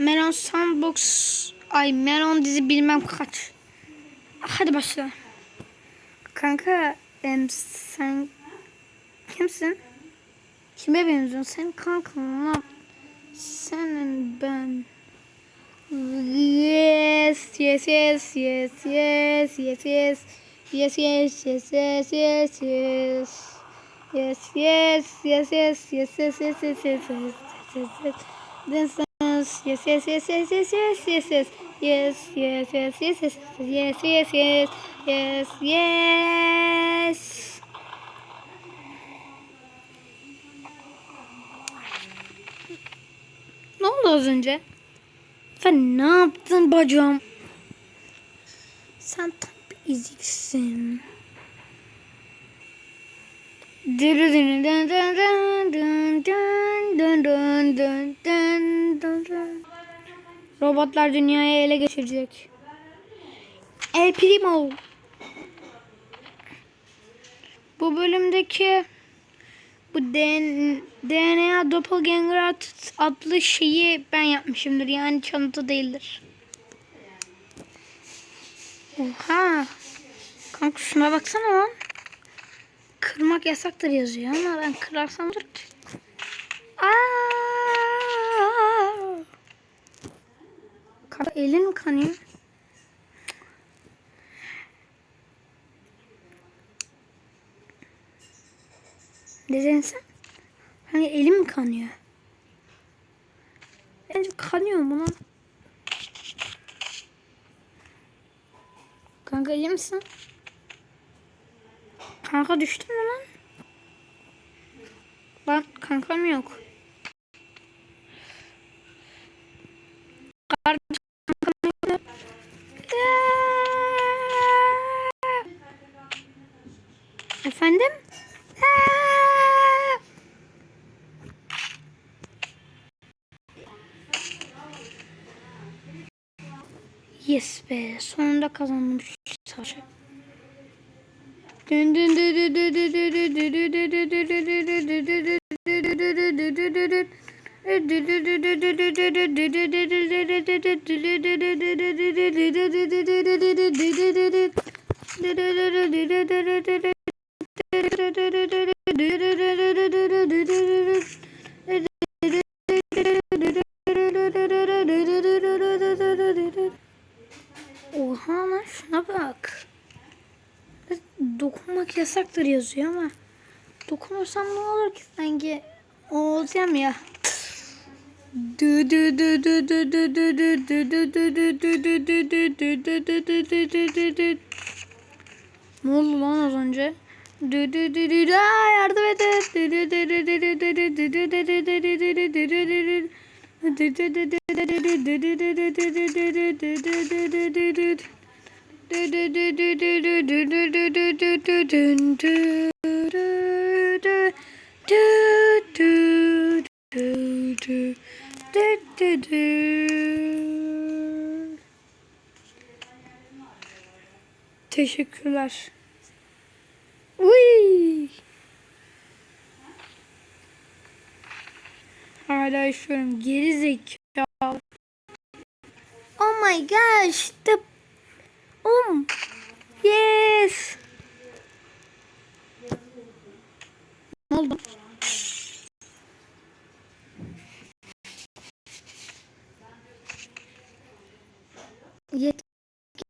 Melon Sandbox ay Melon dizi bilmem kaç. Hadi başla. Kanka em, sen kimsin? Kime benziyorsun? Sen kanka lan. Senin ben. Yes, yes, yes, yes, yes, yes, yes. Yes, yes, yes, yes, yes, yes. Yes, yes, yes, yes, yes, yes, yes, yes, yes, yes, yes, yes. İs yes, yes, yes, yes, yes, yes, yes, yes. Yes, yes, yes, yes, yes, yes, yes, yes, yes, yes. Ne oldu az önce? Sen ne yaptın bacım? Sen tam bir iziksin. Dın. Robotlar dünyayı ele geçirecek. El Primo. Bu bölümdeki bu DN DNA Doppelganger ad- adlı şeyi ben yapmışımdır. Yani çalıntı değildir. Oha. Kanka şuna baksana lan. Kırmak yasaktır yazıyor ama ben kırarsam olur ki. Aa! Kanka elin kanıyor? Ne dedin sen? Hani elim kanıyor? Bence kanıyor mu lan? Kanka iyi misin? Kanka düştün mü lan? Lan kankam yok. Kardeşim kankam yok. Aa! Efendim? Yes be sonunda kazandım şu savaşı. Oha lan şuna bak. Dokunmak yasaktır yazıyor ama dokunursam ne olur ki sanki olacağım ya. Ne oldu lan az önce? yardım edin. Teşekkürler. Uy! Hala yaşıyorum. Geri zekalı. My gosh. The Um. Yes. Ne oldu? Yetkili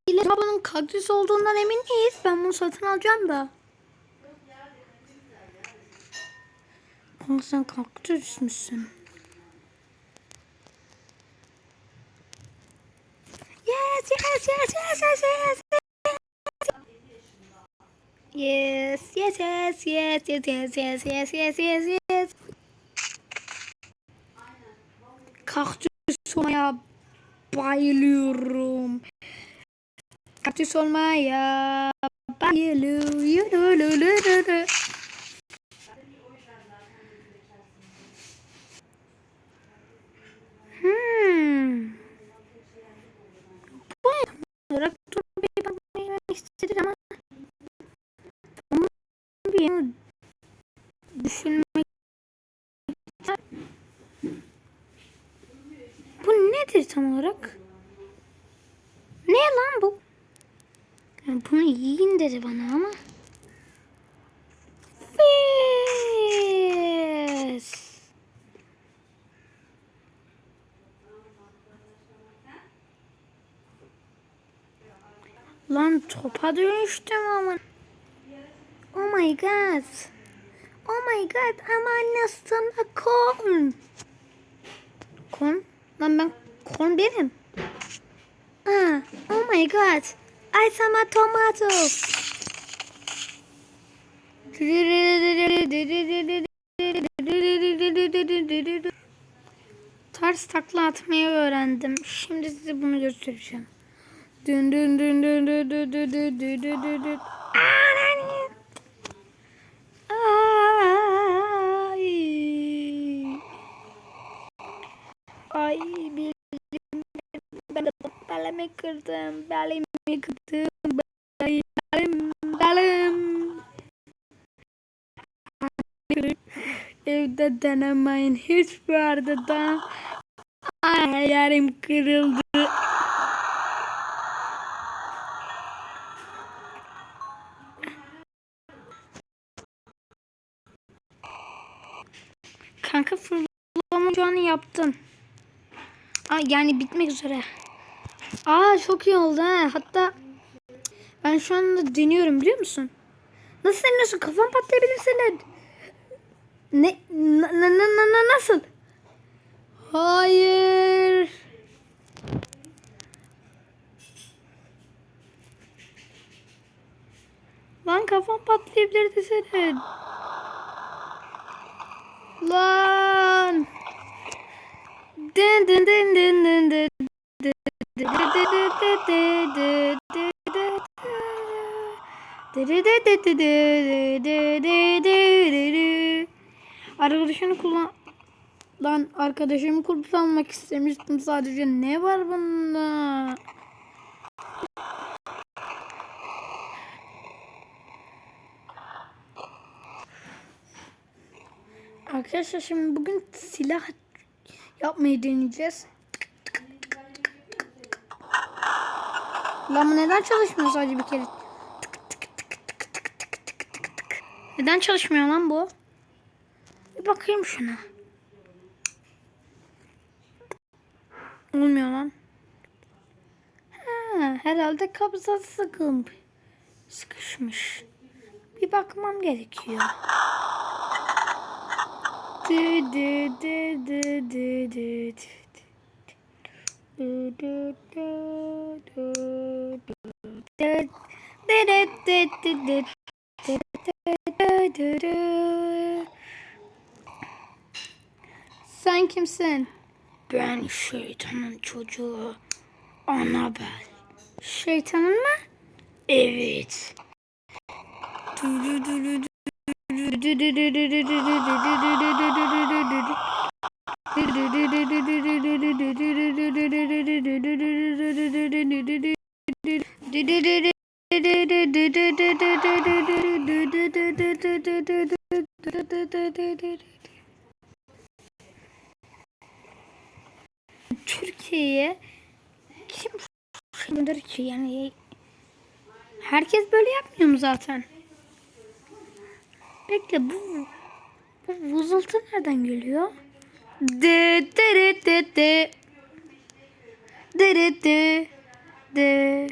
bunun kaktüs olduğundan emin miyiz? Ben bunu satın alacağım da. Ama sen kaktüs müsün? Yes, yes, yes, yes, yes, yes. Yes, yes, yes, yes, yes, yes, yes, yes, yes, yes, yes. Kaktüs olmaya bayılıyorum. Kaktüs olmaya bayılıyorum. Hmm. Bu ne? Olarak dur bir istedim ama ama bir düşünmek Bu ne nedir tam olarak? Ne lan bu? Ya bunu yiyin dedi bana ama. Topa dönüştüm ama. Oh my god. Oh my god ama annesine corn. Corn? Lan ben corn benim. Ah, oh my god. I am a tomato. Ters takla atmayı öğrendim. Şimdi size bunu göstereceğim. Dün dün dün dün dün dün dün dün dün dün dün dün. Ay. Ay de belimi kırdım. Belimi kırdım. Belim, belim. Evde denemeyin. Hiçbir de Ay yerim kırıldı. Kanka fırlama şu an yaptın. Aa, yani bitmek üzere. Aa çok iyi oldu ha. Hatta ben şu anda deniyorum biliyor musun? Nasıl deniyorsun? Kafan patlayabilir senin. Ne? Na, na, na, na, na- nasıl? Hayır. Lan kafan patlayabilirdi senin. Lan. Dın dın dın dın dın dın. Arkadaşını kullan lan arkadaşımı kullanmak istemiştim sadece ne var bunda? Arkadaşlar şimdi bugün silah yapmayı deneyeceğiz. Lan bu neden çalışmıyor sadece bir kere? Neden çalışmıyor lan bu? Bir bakayım şuna. Olmuyor lan. Ha, herhalde kabzası sıkılmış. Sıkışmış. Bir bakmam gerekiyor. Sen kimsin? Ben şeytanın çocuğu Anabel. Şeytanın mı? Evet. Du, du, du, du. Türkiye'ye kim gönderir ki yani herkes böyle yapmıyor mu zaten? Bekle bu bu vızıltı nereden geliyor? De de de de de de de de